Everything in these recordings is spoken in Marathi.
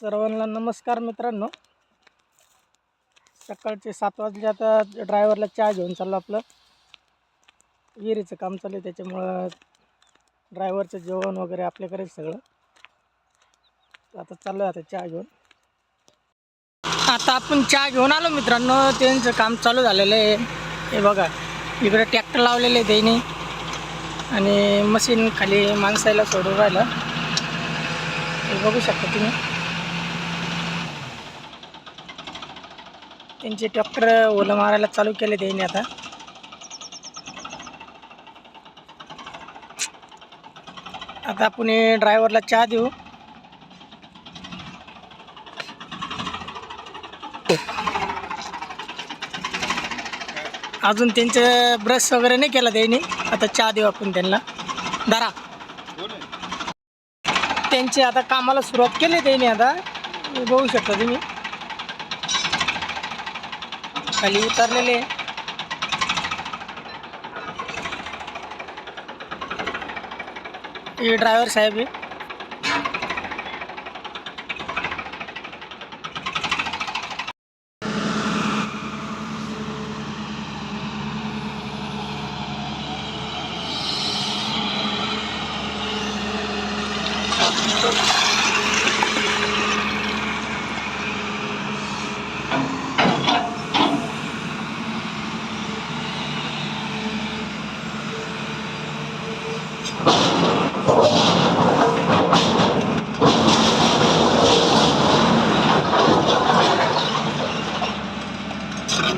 सर्वांना नमस्कार मित्रांनो. सकाळचे सात वाजले आता ड्रायव्हरला चहा घेऊन चाललो आपलं. विहिरीचं काम चालू आहे त्याच्यामुळं ड्रायव्हरचं जेवण वगैरे आपल्याकडे सगळं. आता चाललो आहे आता चहा घेऊन. आता आपण चहा घेऊन आलो मित्रांनो त्यांचं काम चालू झालेलं आहे. हे बघा इकडे ट्रॅक्टर लावलेले आहे त्यांनी. आणि मशीन खाली माणसाला सोडून राहिलं. बघू शकता तुम्ही. त्यांचे ट्रॅक्टर ओलं मारायला चालू केले त्यांनी आता. आता आपण ड्रायव्हरला चहा देऊ. अजून त्यांचं ब्रश वगैरे नाही केला त्यांनी. आता चहा देऊ आपण त्यांना. धरा त्यांची आता कामाला सुरुवात केली त्यांनी आता. बघू शकता तुम्ही. खाली उतरलेले हे ड्रायव्हर साहेब आहे नमस्कार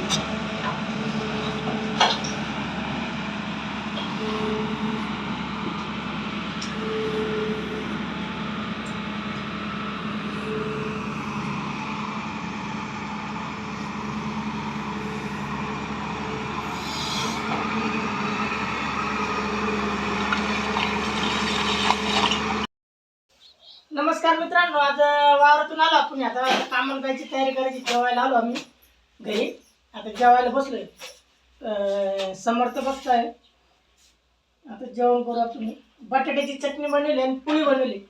मित्रांनो आज अं, वावरातून आलो आपण. आता कामाला जायची तयारी करायची जेवायला आलो आम्ही घरी. आता जेवायला बसलोय. अं, समर्थ बसताय आता जेवण करू तुम्ही बटाट्याची चटणी बनवली आणि पोळी बनवली.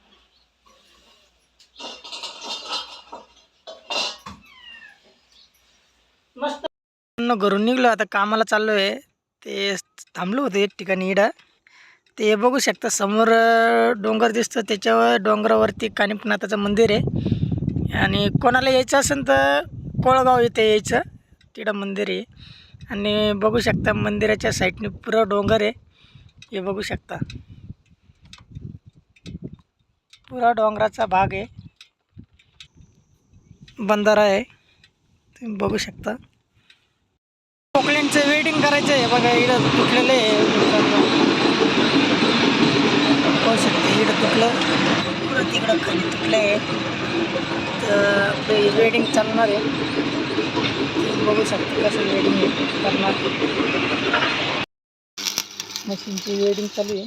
मस्त. घरून निघलो आता कामाला चाललो आहे ते थांबलो होतो एक ठिकाणी इडा. ते बघू शकता समोर डोंगर दिसतं. त्याच्यावर डोंगरावरती कानिपनाथाचं मंदिर आहे. आणि कोणाला यायचं असेल तर कोळगाव इथे यायचं. तिथं मंदिर आहे. आणि बघू शकता मंदिराच्या साईडने पुरं डोंगर आहे. हे बघू शकता. पुरा डोंगराचा भाग आहे. बंधारा आहे. तुम्ही बघू शकता. कोकल्यांचं वेडिंग करायचं आहे. बघा इकडं तुटलेलं आहे. पाहू शकते इकडं तुटलं. पुरं तिकडं खाली तुटलं आहे तर वेडिंग चालणार आहे. बघू शकता कसं वेडिंग करणार. मशीनची वेडिंग चालू आहे.